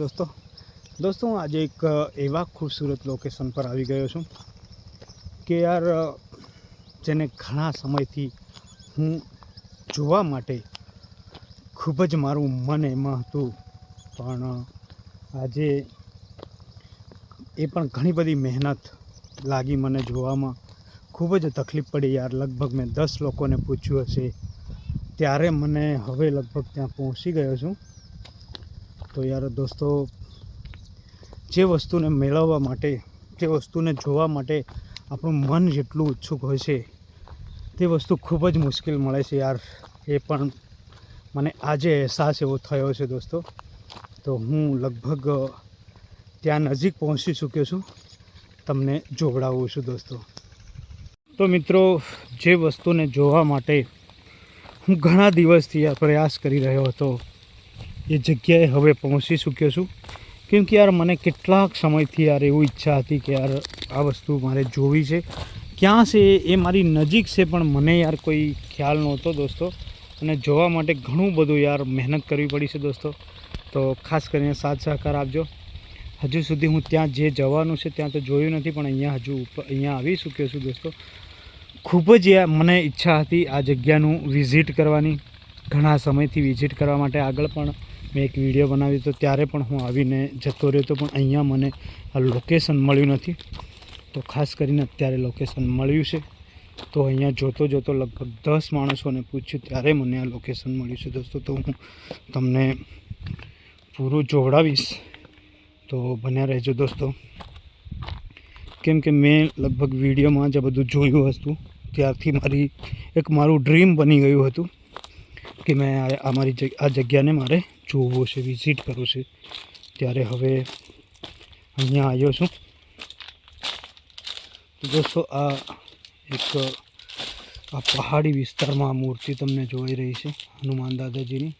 દોસ્તો. દોસ્તો, હું આજે એક એવા ખૂબસૂરત લોકેશન પર આવી ગયો છું કે યાર જેને ઘણા સમયથી હું જોવા માટે ખૂબ જ મારું મન એમાં હતું. પણ આજે એ પણ ઘણી બધી મહેનત લાગી મને જોવામાં. ખૂબ જ તકલીફ પડી યાર, લગભગ મેં દસ લોકોને પૂછ્યું હશે. ત્યારે મને હવે લગભગ ત્યાં પહોંચી ગયો છું. તો યાર દોસ્તો, જે વસ્તુને મેળવવા માટે, જે વસ્તુને જોવા માટે આપણું મન જેટલું ઉત્સુક હોય છે, તે વસ્તુ ખૂબ જ મુશ્કેલ મળે છે યાર. એ પણ મને આજે અહેસાસ એવો થયો છે દોસ્તો. તો હું લગભગ ત્યાં નજીક પહોંચી ચૂક્યો છું. તમને જોવડાવું છું દોસ્તો. તો મિત્રો, જે વસ્તુને જોવા માટે હું ઘણા દિવસથી આ પ્રયાસ કરી રહ્યો હતો. એ જગ્યાએ હવે પહોંચી ચૂક્યો છું. કેમ કે યાર મને કેટલાક સમયથી યાર એવું ઈચ્છા હતી કે યાર આ વસ્તુ મારે જોવી છે. ક્યાં છે એ મારી નજીક છે પણ મને યાર કોઈ ખ્યાલ નહોતો દોસ્તો. અને જોવા માટે ઘણું બધું યાર મહેનત કરવી પડી છે દોસ્તો. તો ખાસ કરીને સાથ સહકાર આપજો. હજુ સુધી હું ત્યાં જે જવાનું છે ત્યાં તો જોયું નથી પણ અહીંયા હજુ અહીંયા આવી ચૂક્યો છું દોસ્તો. ખૂબ જ મને ઈચ્છા હતી આ જગ્યાનું વિઝિટ કરવાની. ઘણા સમયથી વિઝિટ કરવા માટે આગળ પણ મેં એક વીડિયો બનાવ્યો હતો ત્યારે પણ હું આવીને જતો રહ્યો હતો, પણ અહીંયા મને આ લોકેશન મળ્યું નથી. તો ખાસ કરીને અત્યારે લોકેશન મળ્યું છે. તો અહીંયા જોતો જોતો લગભગ દસ માણસોને પૂછ્યું, ત્યારે મને આ લોકેશન મળ્યું છે. દોસ્તો, તો હું તમને પૂરું જોવડાવીશ. તો બન્યા રહેજો દોસ્તો. કેમ કે મેં લગભગ વિડીયોમાં જ બધું જોયું હતું. ત્યારથી મારી એક મારું ડ્રીમ બની ગયું હતું. કે મેં આ મારી આ જગ્યાને મારે જોવું છે વિઝિટ કરવું છે. ત્યારે હવે અહીંયા આવ્યો છું. દોસ્તો, આ એક, આ પહાડી વિસ્તારમાં આ મૂર્તિ તમને જોઈ રહી છે, હનુમાન દાદાજીની.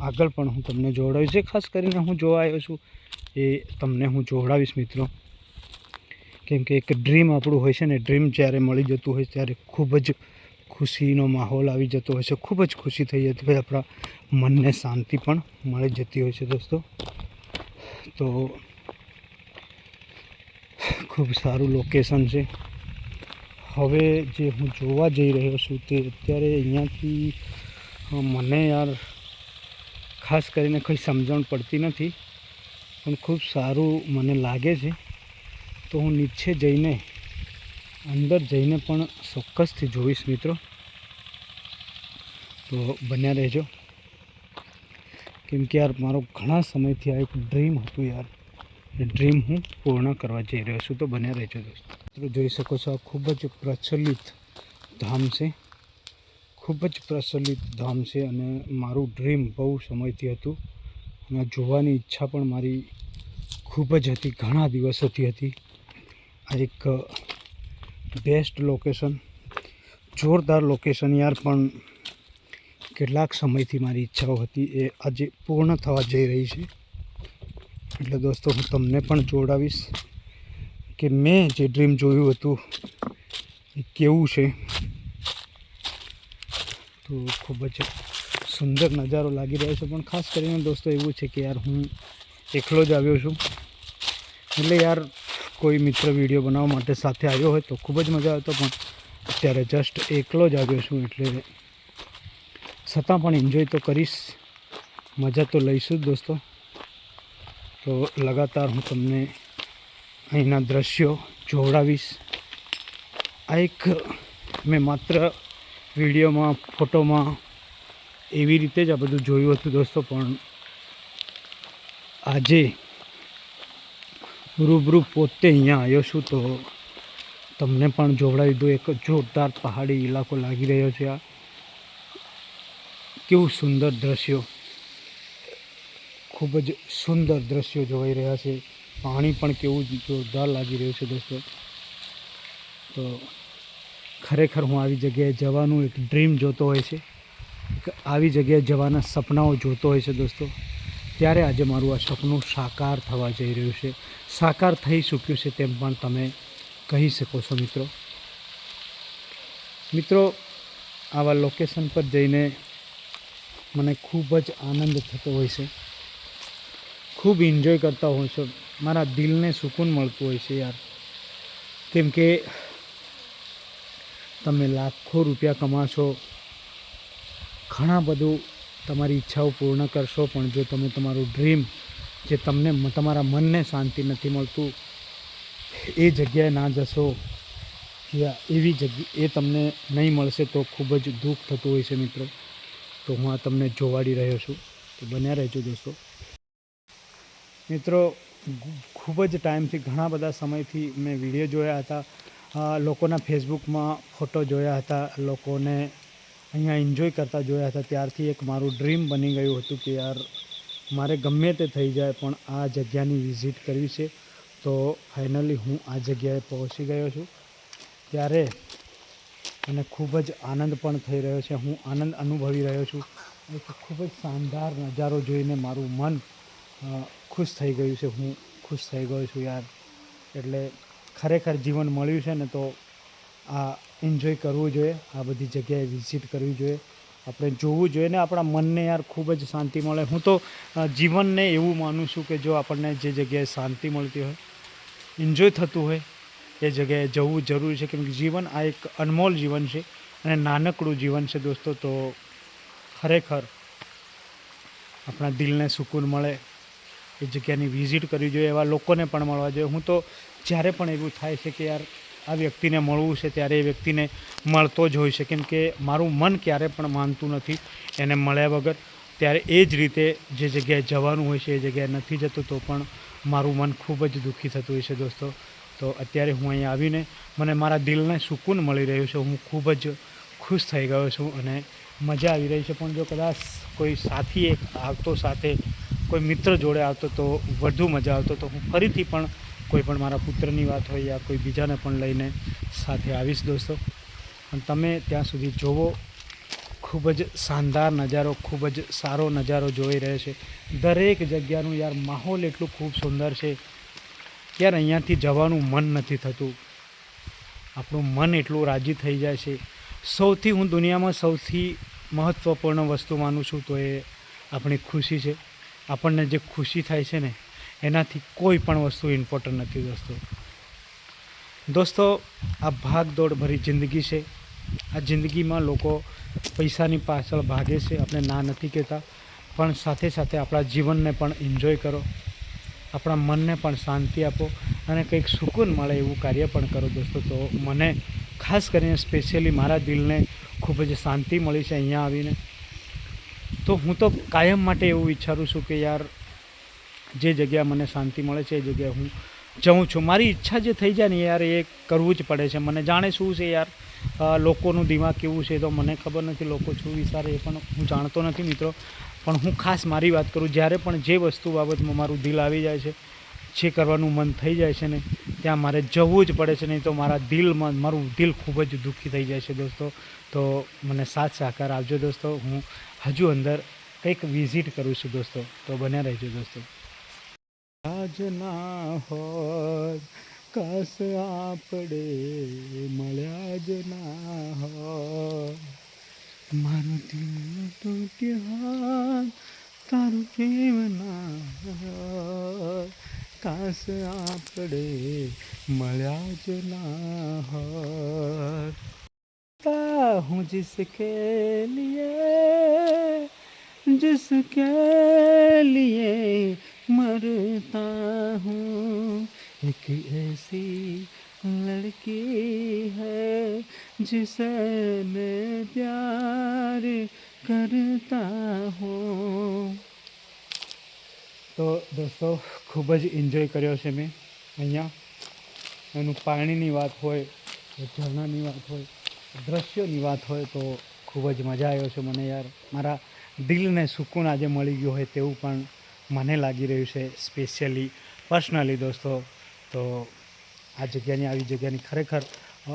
આગળ પણ હું તમને જોડાવીશ જે ખાસ કરીને હું જોવા આવ્યો છું, એ તમને હું જોડાવીશ મિત્રો. કેમ કે એક ડ્રીમ આપણું હોય છે ને ડ્રીમ જ્યારે મળી જતું હોય ત્યારે ખૂબ જ ખુશીનો માહોલ આવી જતો હોય છે. ખૂબ જ ખુશી થઈ જતી હોય આપણા મનને શાંતિ પણ મળી જતી હોય છે દોસ્તો. તો ખૂબ સારું લોકેશન છે. હવે જે હું જોવા જઈ રહ્યો છું તે અત્યારે અહીંયાથી મને યાર ખાસ કરીને કંઈ સમજણ પડતી નથી, પણ ખૂબ સારું મને લાગે છે. તો હું નીચે જઈને અંદર જઈને પણ ચોક્કસથી જોઈશ મિત્રો. તો બન્યા રહેજો. કેમ કે યાર, મારો ઘણા સમયથી આ એક ડ્રીમ હતું યાર. એ ડ્રીમ હું પૂર્ણ કરવા જઈ રહ્યો છું. તો બન્યા રહેજો દોસ્તો. મિત્રો, જોઈ શકો છો આ ખૂબ જ પ્રચલિત ધામ છે. ખૂબ જ પ્રચલિત ધામ છે અને મારું ડ્રીમ બહુ સમયથી હતું. અને જોવાની ઈચ્છા પણ મારી ખૂબ જ હતી. ઘણા દિવસોથી હતી. આ એક બેસ્ટ લોકેશન, જોરદાર લોકેશન યાર, પણ કેટલાક સમયથી મારી ઈચ્છાઓ હતી, એ આજે પૂર્ણ થવા જઈ રહી છે. એટલે દોસ્તો, હું તમને પણ જોડાવીશ કે મેં જે ડ્રીમ જોયું હતું, એ કેવું છે. તો ખૂબ જ સુંદર નજારો લાગી રહ્યો છે, પણ ખાસ કરીને દોસ્તો એવું છે કે યાર, હું એકલો જ આવ્યો છું. એટલે યાર કોઈ મિત્ર વીડિયો બનાવવા માટે સાથે આવ્યો હોય તો ખૂબ જ મજા આવતો પણ અત્યારે જસ્ટ એકલો જ આવ્યો છું એટલે છતાં પણ એન્જોય તો કરીશ. મજા તો લઈશું જ દોસ્તો. તો લગાતાર હું તમને અહીંના દ્રશ્યો જોવડાવીશ. આ એક મેં માત્ર વિડીયોમાં, ફોટોમાં એવી રીતે જ આ બધું જોયું હતું દોસ્તો, પણ આજે રૂબરૂ પોતે અહીંયા આવ્યો છું તો તમને પણ જોવડાવી દો એક જોરદાર પહાડી ઇલાકો લાગી રહ્યો છે આ. કેવું સુંદર દ્રશ્યો. ખૂબ જ સુંદર દ્રશ્યો જોવાઈ રહ્યા છે. પાણી પણ કેવું જોરદાર લાગી રહ્યું છે દોસ્તો. તો ખરેખર હું આવી જગ્યાએ જવાનું એક ડ્રીમ જોતો હોય છે. આવી જગ્યાએ જવાના સપનાઓ જોતો હોય છે દોસ્તો. ત્યારે આજે મારું આ સપનું સાકાર થવા જઈ રહ્યું છે. સાકાર થઈ ચૂક્યું છે તેમ પણ તમે કહી શકો છો, મિત્રો. મિત્રો, આવા લોકેશન પર જઈને મને ખૂબ જ આનંદ થતો હોય છે. ખૂબ એન્જોય કરતા હોય છો. મારા દિલને સુકૂન મળતું હોય છે યાર. કેમ કે તમે લાખો રૂપિયા કમાશો. ઘણા બધું તમારી ઈચ્છાઓ પૂર્ણ કરશો, પણ જો તમે તમારું ડ્રીમ જે તમને તમારા મનને શાંતિ નથી મળતું, એ જગ્યાએ ના જશો યા એવી જગ્યા, એ તમને નહીં મળશે તો ખૂબ જ દુઃખ થતું હોય છે મિત્રો. તો હું આ તમને જોવાડી રહ્યો છું. તો બન્યા રહેજો દોસ્તો. મિત્રો, ખૂબ જ ટાઈમથી, ઘણા બધા સમયથી મેં વીડિયો જોયા હતા. લોકોના ફેસબુકમાં ફોટો જોયા હતા. લોકોને અહીંયા એન્જોય કરતા જોયા હતા. ત્યારથી એક મારું ડ્રીમ બની ગયું હતું કે યાર, મારે ગમે તે થઈ જાય, પણ આ જગ્યાની વિઝિટ કરવી છે. તો ફાઇનલી હું આ જગ્યાએ પહોંચી ગયો છું. ત્યારે મને ખૂબ જ આનંદ પણ થઈ રહ્યો છે. હું આનંદ અનુભવી રહ્યો છું. એક ખૂબ જ શાનદાર નજારો જોઈને મારું મન ખુશ થઈ ગયું છે. હું ખુશ થઈ ગયો છું યાર. એટલે ખરેખર જીવન મળ્યું છે ને તો આ એન્જોય કરવું જોઈએ, આ બધી જગ્યાએ વિઝિટ કરવી જોઈએ. આપણે જોવું જોઈએ ને આપણા મનને યાર ખૂબ જ શાંતિ મળે. હું તો જીવનને એવું માનું છું કે જો આપણને જે જગ્યાએ શાંતિ મળતી હોય એન્જોય થતું હોય, એ જગ્યાએ જવું જરૂરી છે. કેમ કે જીવન આ એક અનમોલ જીવન છે અને નાનકડું જીવન છે દોસ્તો. તો ખરેખર આપણા દિલને સુકૂન મળે, એ જગ્યાની વિઝિટ કરવી જોઈએ, એવા લોકોને પણ મળવા જોઈએ. હું તો જ્યારે પણ એવું થાય છે કે યાર આ વ્યક્તિને મળવું છે ત્યારે એ વ્યક્તિને મળતો જ હોય છે. કેમ કે મારું મન ક્યારે પણ માનતું નથી એને મળ્યા વગર. ત્યારે એ જ રીતે જે જગ્યાએ જવાનું હોય છે, એ જગ્યાએ નથી જતું, તો પણ મારું મન ખૂબ જ દુઃખી થતું હોય છે દોસ્તો. તો અત્યારે હું અહીંયા આવીને મને મારા દિલને સુકૂન મળી રહ્યું છે. હું ખૂબ જ ખુશ થઈ ગયો છું અને મજા આવી રહી છે. પણ જો કદાચ કોઈ સાથી એક આવતો સાથે, કોઈ મિત્ર જોડે આવતો તો વધુ મજા આવતો. તો હું ફરીથી પણ કોઈ પણ મારા પુત્રની વાત હોય યા કોઈ બીજાને પણ લઈને સાથે આવીશ દોસ્તો. અને તમે ત્યાં સુધી જોવો, ખૂબ જ શાનદાર નજારો, ખૂબ જ સારો નજારો જોઈ રહ્યો છે. દરેક જગ્યાનું યાર માહોલ એટલું ખૂબ સુંદર છે યાર અહીંયાથી જવાનું મન નથી થતું. આપણું મન એટલું રાજી થઈ જાય છે. સૌથી હું દુનિયામાં સૌથી મહત્ત્વપૂર્ણ વસ્તુ માનું છું તો એ આપણી ખુશી છે. આપણને જે ખુશી થાય છે ને એનાથી કોઈ પણ વસ્તુ ઇમ્પોર્ટન્ટ નથી દોસ્તો. દોસ્તો, આ ભાગ દોડ ભરી જિંદગી છે. આ જિંદગીમાં લોકો પૈસાની પાછળ ભાગે છે, આપણે ના નથી કહેતા. પણ સાથે સાથે આપણા જીવનને પણ એન્જોય કરો. આપણા મનને પણ શાંતિ આપો અને કંઈક સુકૂન મળે એવું કાર્ય પણ કરો દોસ્તો. તો મને ખાસ કરીને સ્પેશિયલી મારા દિલને ખૂબ જ શાંતિ મળી છે અહીંયા આવીને. તો હું તો કાયમ માટે એવું વિચારું છું કે યાર જે જગ્યા મને શાંતિ મળે છે, એ જગ્યાએ હું જઉં છું. મારી ઈચ્છા જે થઈ જાય ને યાર, એ કરવું જ પડે છે. મને જાણે શું છે યાર લોકોનું દિમાગ કેવું છે તો મને ખબર નથી. લોકો શું વિચારે એ પણ હું જાણતો નથી મિત્રો. પણ હું ખાસ મારી વાત કરું, જ્યારે પણ જે વસ્તુ બાબતમાં મારું દિલ આવી જાય છે, જે કરવાનું મન થઈ જાય છે ને, ત્યાં મારે જવું જ પડે છે. નહીં તો મારા દિલમાં, મારું દિલ ખૂબ જ દુઃખી થઈ જાય છે દોસ્તો. તો મને સાથ સહકાર આપજો દોસ્તો. હું હજુ અંદર કંઈક વિઝિટ કરું છું દોસ્તો. તો બન્યા રહેજો દોસ્તો. આજ ના હોત કાસ આપણે મળ્યા જ ના હોત મારું દિલ તૂટ્યું હોત તારું પ્રેમ ના હોત કાસ આપણે મળ્યા જ ના હોત હું જિસકે લીએ જિસકે લીએ मरता हूँ एक ऐसी लड़की है जिसे मैं प्यार करता हूँ તો દોસ્તો ખૂબ જ એન્જોય કર્યો છે મેં અહીંયા એનું પાણીની વાત હોય કે ઝરણાની વાત હોય દ્રશ્યોની વાત હોય તો ખૂબ જ મજા આવ્યો છે મને યાર મારા દિલને સુકૂન આજે મળી ગયો હોય તેવું પણ મને લાગી રહ્યું છે સ્પેશિયલી પર્સનલી દોસ્તો, તો આ જગ્યાની, આવી જગ્યાની ખરેખર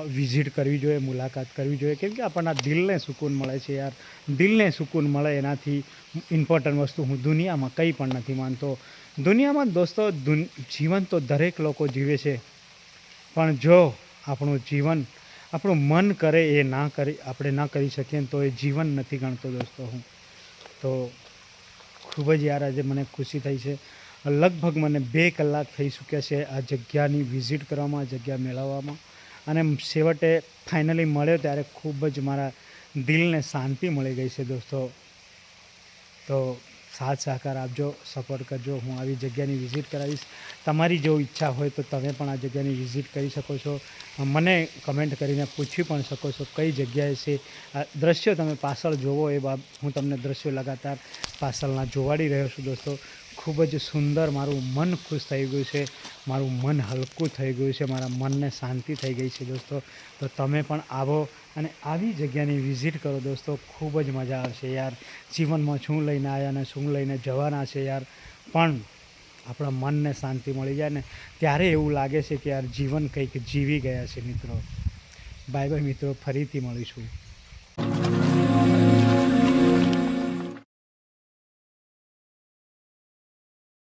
વિઝિટ કરવી જોઈએ, મુલાકાત કરવી જોઈએ. કેમ કે આપણના દિલને સુકૂન મળે છે યાર. દિલને સુકૂન મળે એનાથી ઇમ્પોર્ટન્ટ વસ્તુ હું દુનિયામાં કંઈ પણ નથી માનતો. દુનિયામાં દોસ્તો જીવન તો દરેક લોકો જીવે છે. પણ જો આપણું જીવન, આપણું મન કરે એ ના કરી, આપણે ના કરી શકીએ તો એ જીવન નથી ગણતો દોસ્તો હું. તો ખૂબ જ યાર આજે મને ખુશી થઈ છે. લગભગ મને બે કલાક થઈ ચૂક્યા છે આ જગ્યાની વિઝિટ કરવામાં, આ જગ્યા મેળવવામાં. અને છેવટે ફાઇનલી મળ્યો ત્યારે ખૂબ જ મારા દિલને શાંતિ મળી ગઈ છે દોસ્તો. તો સાથ સહકાર આપજો સપોર્ટ કરજો. હું આવી જગ્યાની વિઝિટ કરાવીશ. તમારી જો ઈચ્છા હોય તો તમે પણ આ જગ્યાની વિઝિટ કરી શકો છો. મને કમેન્ટ કરીને પૂછી પણ શકો છો કઈ જગ્યાએ છે. આ દ્રશ્યો તમે પાછળ જોવો એ બાબ હું તમને દ્રશ્યો લગાતાર પાછળના જોવાડી રહ્યો છું દોસ્તો. ખૂબ જ સુંદર મારું મન ખુશ થઈ ગયું છે. મારું મન હલકું થઈ ગયું છે. મારા મનને શાંતિ થઈ ગઈ છે દોસ્તો. તો તમે પણ આવો. અને આવી જગ્યાની વિઝિટ કરો દોસ્તો, ખૂબ જ મજા આવશે યાર. જીવનમાં શું લઈને આવ્યા ને શું લઈને જવાના છે યાર. પણ આપણા મનને શાંતિ મળી જાય ને ત્યારે એવું લાગે છે કે યાર જીવન કંઈક જીવી ગયા છે મિત્રો. બાય બાય મિત્રો, ફરીથી મળીશું.